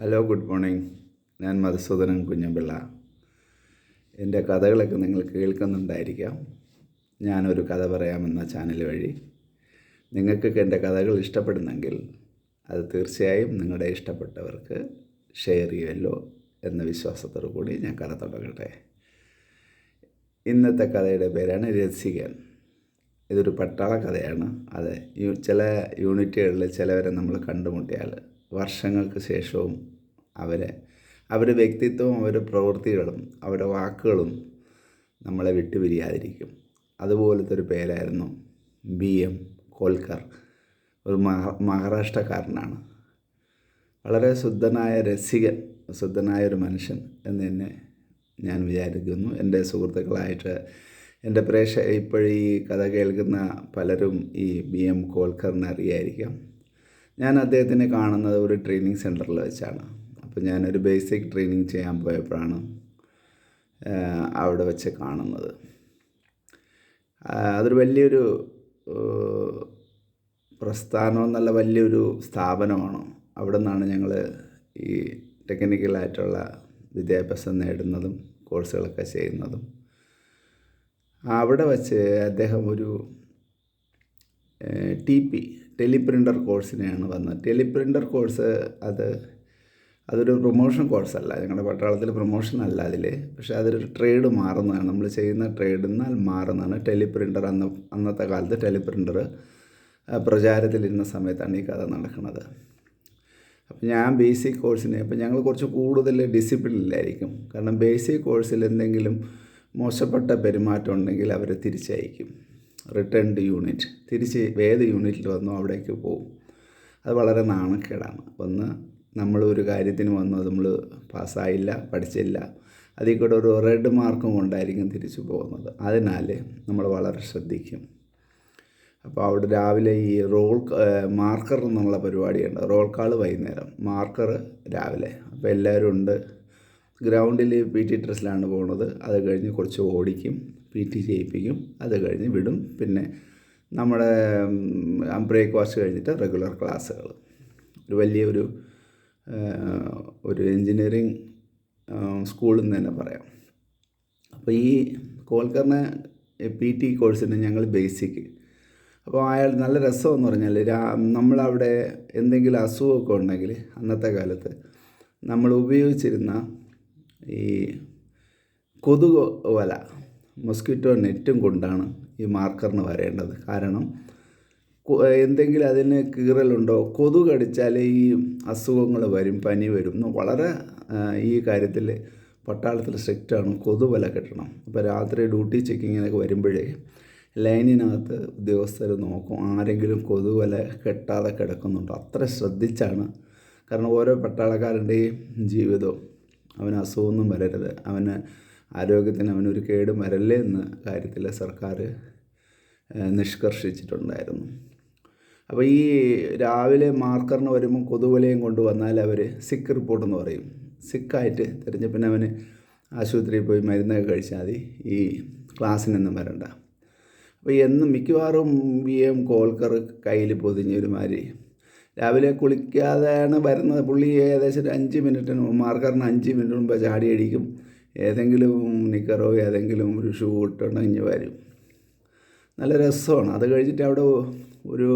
Hello good morning ഞാൻ മധുസൂദനൻ കുഞ്ഞമ്പിള്ള. എന്റെ കഥകളൊക്കെ നിങ്ങൾ കേൾക്കുന്നുണ്ടായിരിക്കാം. ഞാനൊരു കഥ പറയാമെന്ന ചാനൽ വഴി. നിങ്ങൾക്കൊക്കെ എന്റെ കഥകൾ ഇഷ്ടപ്പെടുന്നെങ്കിൽ അത് തീർച്ചയായും നിങ്ങളുടെ ഇഷ്ടപ്പെട്ടവർക്ക് ഷെയർ ചെയ്യുമല്ലോ എന്ന വിശ്വാസത്തോടു കൂടി ഞാൻ കഥ തുടങ്ങട്ടെ. ഇന്നത്തെ കഥയുടെ പേരാണ് രസികൻ. ഇതൊരു പട്ടാള കഥയാണ്. അതെ ചില യൂണിറ്റുകളിൽ ചിലവരെ നമ്മൾ കണ്ടുമുട്ടിയാൽ വർഷങ്ങൾക്ക് ശേഷവും അവരെ. അവരുടെ വ്യക്തിത്വവും അവരുടെ പ്രവൃത്തികളും അവരുടെ വാക്കുകളും നമ്മളെ വിട്ടുപിരിയാതിരിക്കും അതുപോലത്തെ ഒരു പേരായിരുന്നു ബി എം കോൽക്കർ. ഒരു മഹാ മഹാരാഷ്ട്രക്കാരനാണ്. വളരെ ശുദ്ധനായ രസികൻ ശുദ്ധനായ ഒരു മനുഷ്യൻ എന്ന് തന്നെ ഞാൻ വിചാരിക്കുന്നു. എന്റെ സുഹൃത്തുക്കളായിട്ട് എന്റെ പ്രേക്ഷ ഇപ്പോഴീ കഥ കേൾക്കുന്ന പലരും ഈ ബി എം കോൽക്കറിനെ അറിയായിരിക്കാം. ഞാൻ അദ്ദേഹത്തിനെ കാണുന്നത് ഒരു ട്രെയിനിങ് സെന്ററിൽ വെച്ചാണ്. അപ്പോൾ ഞാനൊരു ബേസിക് ട്രെയിനിങ് ചെയ്യാൻ പോയപ്പോഴാണ് അവിടെ വെച്ച് കാണുന്നത്. അതൊരു വലിയൊരു ഏഹ്, നല്ല വലിയൊരു സ്ഥാപനമാണ്. അവിടെ നിന്നാണ് ഞങ്ങൾ ഈ ടെക്നിക്കലായിട്ടുള്ള വിദ്യാഭ്യാസം നേടുന്നതും കോഴ്സുകളൊക്കെ ചെയ്യുന്നതും. അവിടെ വച്ച് അദ്ദേഹം ഒരു ടി പി ടെലിപ്രിന്റർ കോഴ്സിനെയാണ് വന്നത്. ടെലിപ്രിന്റർ കോഴ്സ് അത് അതൊരു പ്രൊമോഷൻ കോഴ്സ് അല്ല. ഞങ്ങളുടെ പട്ടാളത്തിൽ പ്രൊമോഷൻ അല്ല അതിൽ പക്ഷേ അതൊരു ട്രേഡ് മാറുന്നതാണ്. നമ്മൾ ചെയ്യുന്ന ട്രേഡ് നിന്നാൽ മാറുന്നതാണ്. ടെലിപ്രിന്റർ അന്ന് അന്നത്തെ കാലത്ത് ടെലിപ്രിന്റർ പ്രചാരത്തിലിരുന്ന സമയത്താണ് ഈ കഥ നടക്കുന്നത്. അപ്പം ഞാൻ ബേസിക് കോഴ്സിന് അപ്പം ഞങ്ങൾ കുറച്ച് കൂടുതൽ ഡിസിപ്ലിനിലായിരിക്കും കാരണം ബേസിക് കോഴ്സിൽ എന്തെങ്കിലും മോശപ്പെട്ട പെരുമാറ്റം ഉണ്ടെങ്കിൽ അവരെ തിരിച്ചയക്കും. റിട്ടേൺ ടു യൂണിറ്റ് തിരിച്ച് ഏത് യൂണിറ്റിൽ വന്നോ അവിടേക്ക് പോകും അത് വളരെ നാണക്കേടാണ്. ഒന്ന് നമ്മൾ ഒരു കാര്യത്തിന് വന്നു നമ്മൾ പാസ്സായില്ല പഠിച്ചില്ല അതിൽ കൂടെ ഒരു റെഡ് മാർക്കും കൊണ്ടായിരിക്കും തിരിച്ചു പോകുന്നത്. അതിനാൽ നമ്മൾ വളരെ ശ്രദ്ധിക്കും. അപ്പോൾ അവിടെ രാവിലെ ഈ റോൾ മാർക്കർ എന്നുള്ള പരിപാടിയുണ്ട്. റോൾ കാൾ വൈകുന്നേരം. മാർക്കർ രാവിലെ. അപ്പോൾ എല്ലാവരും ഉണ്ട്. ഗ്രൗണ്ടിൽ പി ടി ഡ്രസ്സിലാണ് പോകുന്നത് അത് കഴിഞ്ഞ് കുറച്ച് ഓടിക്കും. പി ടി ചെയ്യിപ്പിക്കും അത് കഴിഞ്ഞ് വിടും. പിന്നെ നമ്മുടെ ബ്രേക്ക്ഫാസ്റ്റ് കഴിഞ്ഞിട്ട് റെഗുലർ ക്ലാസ്സുകൾ ഒരു വലിയൊരു ഒരു എൻജിനീയറിങ് സ്കൂളിൽ നിന്ന് തന്നെ പറയാം. അപ്പോൾ ഈ കോൽക്കറിന് പി ടി കോഴ്സിന് ഞങ്ങൾ ബേസിക്. അപ്പോൾ അയാൾ നല്ല രസമെന്ന് പറഞ്ഞാൽ രാ നമ്മളവിടെ എന്തെങ്കിലും അസുഖമൊക്കെ ഉണ്ടെങ്കിൽ അന്നത്തെ കാലത്ത് നമ്മൾ ഉപയോഗിച്ചിരുന്ന ഈ കൊതുക് വല മൊസ്കിറ്റോ നെറ്റും കൊണ്ടാണ് ഈ മാർക്കറിന് വരേണ്ടത്. കാരണം എന്തെങ്കിലും അതിന് കീറലുണ്ടോ? കൊതുകടിച്ചാൽ ഈ അസുഖങ്ങൾ വരും പനി വരും വളരെ ഈ കാര്യത്തിൽ പട്ടാളത്തിൽ സ്ട്രിക്റ്റാണ് കൊതുവല കെട്ടണം. അപ്പോൾ രാത്രി ഡ്യൂട്ടി ചെക്കിങ്ങിനൊക്കെ വരുമ്പോഴേ ലൈനിനകത്ത് ഉദ്യോഗസ്ഥർ നോക്കും ആരെങ്കിലും കൊതു വല കെട്ടാതെ കിടക്കുന്നുണ്ടോ? അത്ര ശ്രദ്ധിച്ചാണ്. കാരണം ഓരോ പട്ടാളക്കാരന്റെയും ജീവിതവും അവന് അസുഖമൊന്നും വരരുത്. അവന് ആരോഗ്യത്തിന് അവനൊരു കേടും വരല്ലേ എന്ന കാര്യത്തിൽ സർക്കാർ നിഷ്കർഷിച്ചിട്ടുണ്ടായിരുന്നു. അപ്പോൾ ഈ രാവിലെ മാർക്കറിന് വരുമ്പോൾ കൊതുവലയും കൊണ്ട് വന്നാൽ അവർ സിക്ക് റിപ്പോർട്ടെന്ന് പറയും. സിക്കായിട്ട് തിരഞ്ഞ് പിന്നെ അവന് ആശുപത്രിയിൽ പോയി മരുന്നൊക്കെ കഴിച്ചാൽ മതി. ഈ ക്ലാസ്സിനൊന്നും വരണ്ട. അപ്പോൾ എന്നും മിക്കവാറും ബി എം കോൽക്കർ കയ്യിൽ പൊതിഞ്ഞൊരുമാതിരി രാവിലെ കുളിക്കാതെയാണ് വരുന്നത്. പുള്ളി ഏകദേശം ഒരു അഞ്ച് മിനിറ്റിന് മാർക്കറിന് അഞ്ച് മിനിറ്റ് മുമ്പ് ചാടി അടിക്കും ഏതെങ്കിലും നിക്കറോ ഏതെങ്കിലും ഒരു ഷൂ ഇട്ടുണ്ടെങ്കിൽ വരും. നല്ല രസമാണ്. അത് കഴിഞ്ഞിട്ട് അവിടെ ഒരു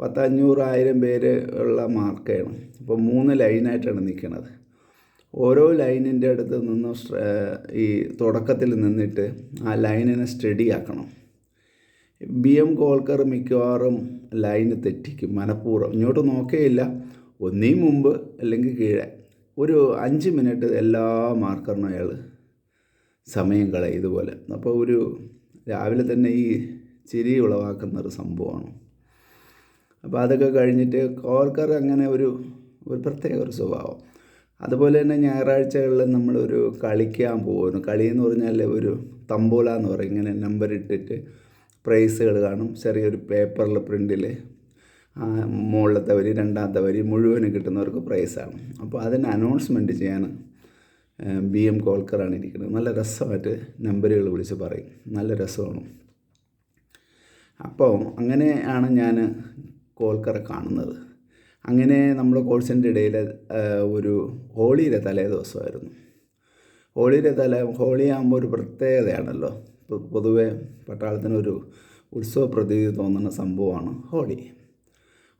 പത്തഞ്ഞൂറായിരം പേര് ഉള്ള മാർക്കാണ്. അപ്പോൾ മൂന്ന് ലൈനായിട്ടാണ് നിൽക്കുന്നത് ഓരോ ലൈനിന്റെ അടുത്ത് നിന്ന് ഈ തുടക്കത്തിൽ നിന്നിട്ട് ആ ലൈനിനെ സ്റ്റഡി ആക്കണം. ബി എം കോൾക്കർ മിക്കവാറും ലൈന് തെറ്റിക്കും മനഃപൂർവം. ഇങ്ങോട്ട് നോക്കേയില്ല. ഒന്നേ മുമ്പ് അല്ലെങ്കിൽ കീഴെ. ഒരു അഞ്ച് മിനിറ്റ് എല്ലാ മാർക്കറിനും അയാൾ സമയം കളയും ഇതുപോലെ. അപ്പോൾ ഒരു രാവിലെ തന്നെ ഈ ചിരി ഉളവാക്കുന്ന ഒരു സംഭവമാണ്. അപ്പോൾ അതൊക്കെ കഴിഞ്ഞിട്ട് കോർക്കർ അങ്ങനെ ഒരു ഒരു പ്രത്യേക ഒരു സ്വഭാവം. അതുപോലെ തന്നെ ഞായറാഴ്ചകളിൽ നമ്മളൊരു കളിക്കാൻ പോകുന്നു. കളി എന്ന് പറഞ്ഞാൽ ഒരു തമ്പോല എന്ന് പറയും. ഇങ്ങനെ നമ്പർ ഇട്ടിട്ട് പ്രൈസുകൾ കാണും. ചെറിയൊരു പേപ്പറിൽ പ്രിന്റിൽ മുകളിലത്തെ വരി രണ്ടാമത്തെ വരി മുഴുവനും കിട്ടുന്നവർക്ക് പ്രൈസാണ് അപ്പോൾ അതിന് അനൗൺസ്മെന്റ് ചെയ്യാൻ ബി എം കോൾക്കറാണ് ഇരിക്കുന്നത്. നല്ല രസമായിട്ട് നമ്പറുകൾ വിളിച്ച് പറയും. നല്ല രസമാണ്. അപ്പോൾ അങ്ങനെയാണ് ഞാൻ കോൽക്കറ കാണുന്നത്. അങ്ങനെ നമ്മുടെ കോഴ്സിന്റെ ഇടയിൽ ഒരു ഹോളിയുടെ തലേ ദിവസമായിരുന്നു. ഹോളിയുടെ തല ഹോളി ആകുമ്പോൾ ഒരു പ്രത്യേകതയാണല്ലോ. പൊതുവേ പട്ടാളത്തിനൊരു ഉത്സവ പ്രതീതി തോന്നുന്ന സംഭവമാണ് ഹോളി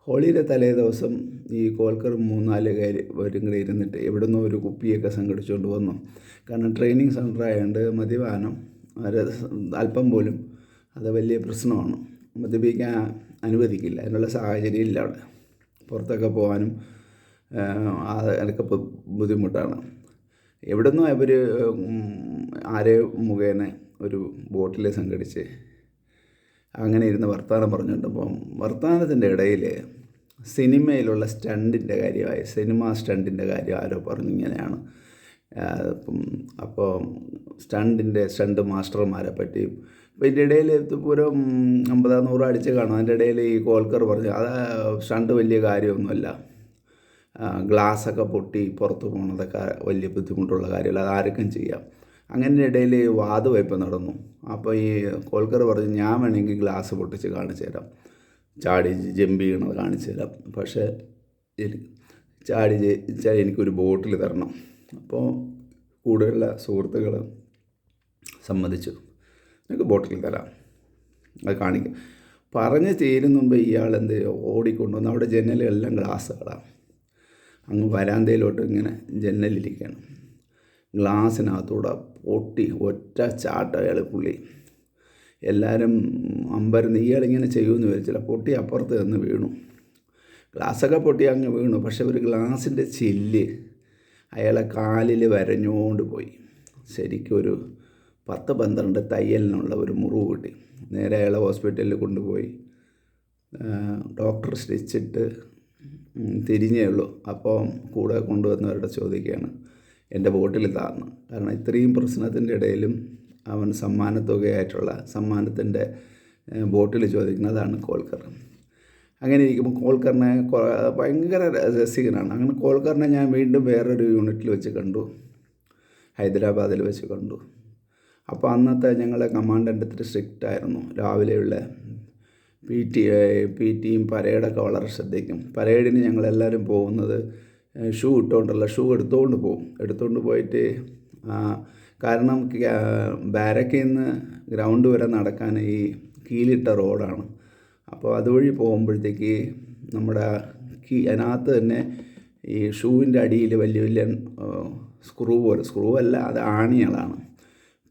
ഹോളിയുടെ തലേ ദിവസം ഈ കോൽക്കർ മൂന്നാൽ കാര്യം വരും കൂടെ ഇരുന്നിട്ട് എവിടുന്നോ ഒരു കുപ്പിയൊക്കെ സംഘടിച്ചുകൊണ്ട് വന്നു. കാരണം ട്രെയിനിങ് സെന്റർ ആയതുകൊണ്ട് മദ്യപാനം അല്പം പോലും അത് വലിയ പ്രശ്നമാണ്. മദ്യപിക്കാൻ അനുവദിക്കില്ല. അതിനുള്ള സാഹചര്യം ഇല്ല അവിടെ. പുറത്തൊക്കെ പോകാനും അതൊക്കെ ബുദ്ധിമുട്ടാണ് ബുദ്ധിമുട്ടാണ്. എവിടുന്നോ അവർ ആരെ മുഖേന ഒരു ബോട്ടിൽ സംഘടിച്ച് അങ്ങനെ ഇരുന്ന് വർത്തമാനം പറഞ്ഞുകൊണ്ടപ്പം വർത്തമാനത്തിന്റെ ഇടയിൽ സിനിമയിലുള്ള സ്റ്റണ്ടിന്റെ കാര്യമായി സിനിമ സ്റ്റണ്ടിന്റെ കാര്യം ആരോ പറഞ്ഞു ഇങ്ങനെയാണ് അപ്പോൾ സ്റ്റണ്ടിന്റെ സ്റ്റണ്ട് മാസ്റ്റർമാരെ പറ്റിയും അപ്പോൾ ഇതിന്റെ ഇടയിൽ ഒരു അമ്പതാ നൂറ് അടിച്ച് കാണും. അതിന്റെ ഇടയിൽ ഈ കോൽക്കർ പറഞ്ഞു അത് സ്റ്റണ്ട് വലിയ കാര്യമൊന്നുമല്ല. ഗ്ലാസ്സൊക്കെ പൊട്ടി പുറത്ത് പോകുന്നതൊക്കെ വലിയ ബുദ്ധിമുട്ടുള്ള കാര്യമല്ല. അത് ആർക്കും ചെയ്യാം. അങ്ങനെ ഇടയിൽ വാതുവയ്പ് നടന്നു. അപ്പോൾ ഈ കോൽക്കർ പറഞ്ഞു ഞാൻ വേണമെങ്കിൽ ഗ്ലാസ് പൊട്ടിച്ച് കാണിച്ചു തരാം. ചാടി ജമ്പ് ചെയ്യണത് കാണിച്ചു തരാം. പക്ഷേ ചാടി എനിക്കൊരു ബോട്ടിൽ തരണം. അപ്പോൾ കൂടെയുള്ള സുഹൃത്തുക്കൾ സമ്മതിച്ചു. നിനക്ക് ബോട്ടിൽ തരാം. അത് കാണിക്കും. പറഞ്ഞ് തീരും മുമ്പ് ഇയാൾ എന്ത്? ഓടിക്കൊണ്ടുവന്ന് അവിടെ ജനലെല്ലാം ഗ്ലാസ്സുകളാണ് അങ്ങ് വരാന്തയിലോട്ട് ഇങ്ങനെ ജനലിരിക്കുകയാണ് ഗ്ലാസ്സിനകത്തൂടെ പൊട്ടി ഒറ്റ ചാട്ട അയാൾ പുള്ളി. എല്ലാവരും അമ്പരന്ന് ഇയാളിങ്ങനെ ചെയ്യുമെന്ന് വിചാരിച്ചില്ല. പൊട്ടി അപ്പുറത്ത് നിന്ന് വീണു. ഗ്ലാസ്സൊക്കെ പൊട്ടി അങ്ങ് വീണു. പക്ഷെ ഒരു ഗ്ലാസിന്റെ ചില്ല് അയാളെ കാലിൽ വരഞ്ഞുകൊണ്ട് പോയി. ശരിക്കും ഒരു പത്ത് പന്ത്രണ്ട് തയ്യലിനുള്ള ഒരു മുറിവ് കിട്ടി. നേരെ അയാളെ ഹോസ്പിറ്റലിൽ കൊണ്ടുപോയി. ഡോക്ടർ സ്റ്റിച്ചിട്ട് തിരിഞ്ഞേ ഉള്ളൂ. അപ്പോൾ കൂടെ കൊണ്ടുവന്നവരുടെ ചോദിക്കുകയാണ് എന്റെ ബോട്ടിൽ താന്ന് കാരണം ഇത്രയും പ്രശ്നത്തിന്റെ ഇടയിലും അവൻ സമ്മാനത്തുകയായിട്ടുള്ള സമ്മാനത്തിന്റെ ബോട്ടിൽ ചോദിക്കുന്നതാണ് കോൽക്കർ അങ്ങനെ ഇരിക്കുമ്പോൾ കോൽക്കറിനെ ഭയങ്കര രസികനാണ് അങ്ങനെ കോൽക്കറിനെ ഞാൻ വീണ്ടും വേറൊരു യൂണിറ്റിൽ വെച്ച് കണ്ടു. ഹൈദരാബാദിൽ വെച്ച് കണ്ടു. അപ്പോൾ അന്നത്തെ ഞങ്ങളുടെ കമാൻഡന്റ് ഇത്തിരി സ്ട്രിക്റ്റ് ആയിരുന്നു. രാവിലെയുള്ള പി ടി പി ടിയും പരേഡൊക്കെ വളരെ ശ്രദ്ധിക്കും. പരേഡിന് ഞങ്ങളെല്ലാവരും പോകുന്നത് ഷൂ ഇട്ടുകൊണ്ടല്ല ഷൂ എടുത്തുകൊണ്ട് പോകും. എടുത്തുകൊണ്ട് പോയിട്ട് കാരണം ബാരക്കിൽ നിന്ന് ഗ്രൗണ്ട് വരെ നടക്കാൻ ഈ കീലിട്ട റോഡാണ്. അപ്പോൾ അതുവഴി പോകുമ്പോഴത്തേക്ക് നമ്മുടെ കീ അതിനകത്ത് തന്നെ ഈ ഷൂവിന്റെ അടിയിൽ വലിയ വലിയ സ്ക്രൂ പോലെ സ്ക്രൂ അല്ല അത് ആണികളാണ്.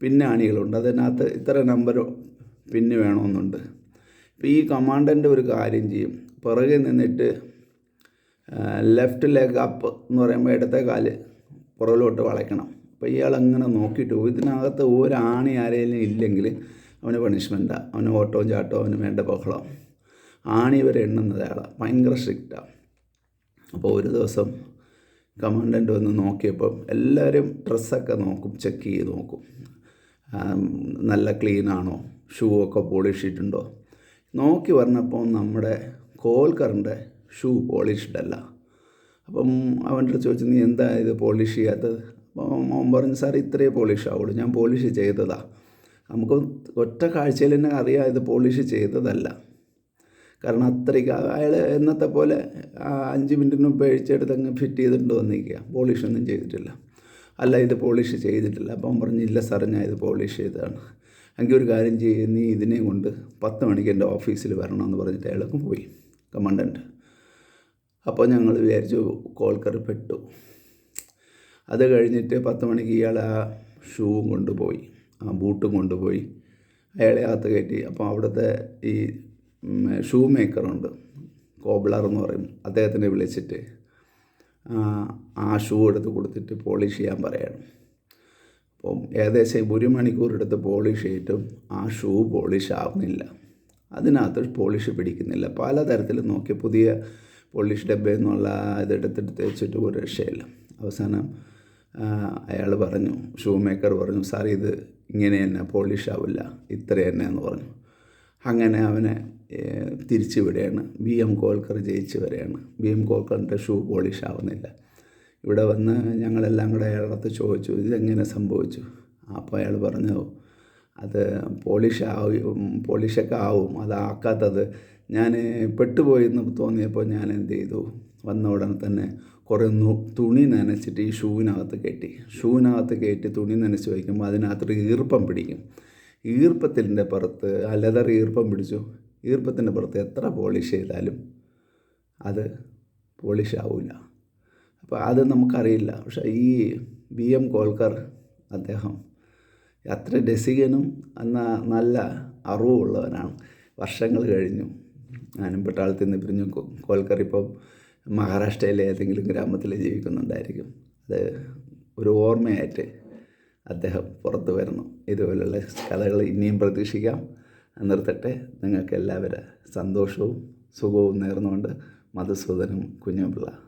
പിന്നെ ആണികളുണ്ട്. അതിനകത്ത് ഇത്ര നമ്പർ പിന്നെ വേണമെന്നുണ്ട്. ഇപ്പോൾ ഈ കമാൻഡന്റ് ഒരു കാര്യം ചെയ്യും. പിറകിൽ നിന്നിട്ട് ലെഫ്റ്റ് ലെഗ് അപ്പ് എന്ന് പറയുമ്പോൾ ഇടത്തെ കാൽ പുറകിലോട്ട് വളയ്ക്കണം. അപ്പോൾ ഇയാൾ അങ്ങനെ നോക്കിയിട്ട് ഇതിനകത്ത് ഒരാണി ആരെങ്കിലും ഇല്ലെങ്കിൽ അവന് പണിഷ്മെന്റാണ് അവന് ഓട്ടവും ചാട്ടവും അവന് വേണ്ട ബഹളം. ആണി വരെ എണ്ണുന്നത് അയാളാണ് ഭയങ്കര സ്ട്രിക്റ്റാണ് അപ്പോൾ ഒരു ദിവസം കമാൻഡന്റ് വന്ന് നോക്കിയപ്പം എല്ലാവരും ഡ്രസ്സൊക്കെ നോക്കും ചെക്ക് ചെയ്ത് നോക്കും. നല്ല ക്ലീനാണോ? ഷൂ ഒക്കെ പോളിഷ് ഇട്ടുണ്ടോ നോക്കി പറഞ്ഞപ്പോൾ നമ്മുടെ കോൽക്കറിന്റെ ഷൂ പോളിഷ്ഡല്ല. അപ്പം അവന്റെ അടുത്ത് ചോദിച്ചു നീ എന്താ ഇത് പോളിഷ് ചെയ്യാത്തത്? അപ്പോൾ അവൻ പറഞ്ഞു സാർ ഇത്രയേ പോളിഷ് ആവുള്ളൂ ഞാൻ പോളിഷ് ചെയ്തതാണ് നമുക്ക് ഒറ്റ കാഴ്ചയിൽ തന്നെ അറിയാം ഇത് പോളിഷ് ചെയ്തതല്ല. കാരണം അത്രയ്ക്ക് അയാൾ എന്നത്തെ പോലെ അഞ്ച് മിനിറ്റിന് മുമ്പ് അഴിച്ചെടുത്ത് അങ്ങ് ഫിറ്റ് ചെയ്തിട്ടുണ്ട് വന്നിരിക്കുക. പോളിഷ് ഒന്നും ചെയ്തിട്ടില്ല. അല്ല ഇത് പോളിഷ് ചെയ്തിട്ടില്ല. അപ്പം പറഞ്ഞു ഇല്ല സാർ ഞാൻ ഇത് പോളിഷ് ചെയ്തതാണ്. എങ്കിൽ ഒരു കാര്യം ചെയ്യ നീ ഇതിനെ കൊണ്ട് പത്ത് മണിക്ക് എന്റെ ഓഫീസിൽ വരണമെന്ന് പറഞ്ഞിട്ട് അയാൾക്ക് പോയി കമാൻഡന്റ് അപ്പോൾ ഞങ്ങൾ വിചാരിച്ചു കോൾക്കർ പെട്ടു. അത് കഴിഞ്ഞിട്ട് പത്ത് മണിക്ക് ഇയാൾ ആ ഷൂവും കൊണ്ടുപോയി ആ ബൂട്ടും കൊണ്ടുപോയി അയാളെ അകത്ത് കയറ്റി. അപ്പോൾ അവിടുത്തെ ഈ ഷൂ മേക്കറുണ്ട് കോബ്ലർ എന്ന് പറയും. അദ്ദേഹത്തിനെ വിളിച്ചിട്ട് ആ, ഷൂ എടുത്ത് കൊടുത്തിട്ട് പോളിഷ് ചെയ്യാൻ പറയണം. അപ്പം ഏകദേശം ഒരു മണിക്കൂർ എടുത്ത് പോളിഷ് ചെയ്തിട്ടും ആ ഷൂ പോളിഷ് ആവുന്നില്ല. അതിനകത്ത് പോളിഷ് പിടിക്കുന്നില്ല. പലതരത്തിൽ നോക്കി പുതിയ പോളിഷ് ഡബ്ബ എന്നുള്ള ഇതെടുത്തിട്ട് തേച്ചിട്ട് ഒരു രക്ഷയില്ല. അവസാനം അയാൾ പറഞ്ഞു ഷൂ മേക്കർ പറഞ്ഞു സാർ ഇത് ഇങ്ങനെ തന്നെ പോളിഷ് ആവില്ല. ഇത്ര തന്നെ എന്ന് പറഞ്ഞു. അങ്ങനെ അവനെ തിരിച്ചു വിടുകയാണ് ബി എം കോൽക്കർ ജയിച്ചു വരികയാണ്. ബി എം കോൽക്കറിന്റെ ഷൂ പോളിഷ് ആവുന്നില്ല. ഇവിടെ വന്ന് ഞങ്ങളെല്ലാം കൂടെ അയാളടുത്ത് ചോദിച്ചു ഇതെങ്ങനെ സംഭവിച്ചു? അപ്പോൾ അയാൾ പറഞ്ഞു അത് പോളിഷ് ആവും പോളിഷൊക്കെ ആവും. അതാക്കാത്തത് ഞാൻ പെട്ടുപോയി എന്ന് തോന്നിയപ്പോൾ ഞാൻ എന്ത് ചെയ്തു? വന്ന ഉടനെ തന്നെ കുറേ തുണി നനച്ചിട്ട് ഈ ഷൂവിനകത്ത് കയറ്റി. ഷൂവിനകത്ത് കയറ്റി തുണി നനച്ച് വയ്ക്കുമ്പോൾ അതിനകത്തൊരു ഈർപ്പം പിടിക്കും. ഈർപ്പത്തിന്റെ പുറത്ത് അലതർ ലെതർ ഈർപ്പം പിടിച്ചു. ഈർപ്പത്തിന്റെ പുറത്ത് എത്ര പോളിഷ് ചെയ്താലും അത് പോളിഷ് ആവില്ല അപ്പോൾ അത് നമുക്കറിയില്ല. പക്ഷേ ഈ ബി എം കോൽക്കർ അദ്ദേഹം അത്ര രസികനും എന്നാൽ നല്ല അറിവുള്ളവനാണ്. വർഷങ്ങൾ കഴിഞ്ഞു. ഞാനും പട്ടാളത്തിൽ നിന്ന് പിരിഞ്ഞു. കോൽക്കർ ഇപ്പം മഹാരാഷ്ട്രയിലെ ഏതെങ്കിലും ഗ്രാമത്തിൽ ജീവിക്കുന്നുണ്ടായിരിക്കും. അത് ഒരു ഓർമ്മയായിട്ട് അദ്ദേഹം പുറത്തു വരുന്നു. ഇതുപോലുള്ള കഥകൾ ഇനിയും പ്രതീക്ഷിക്കാം. നിർത്തട്ടെ. നിങ്ങൾക്ക് എല്ലാവരും സന്തോഷവും സുഖവും നേർന്നുകൊണ്ട് മധുസൂദനും കുഞ്ഞുപിള്ള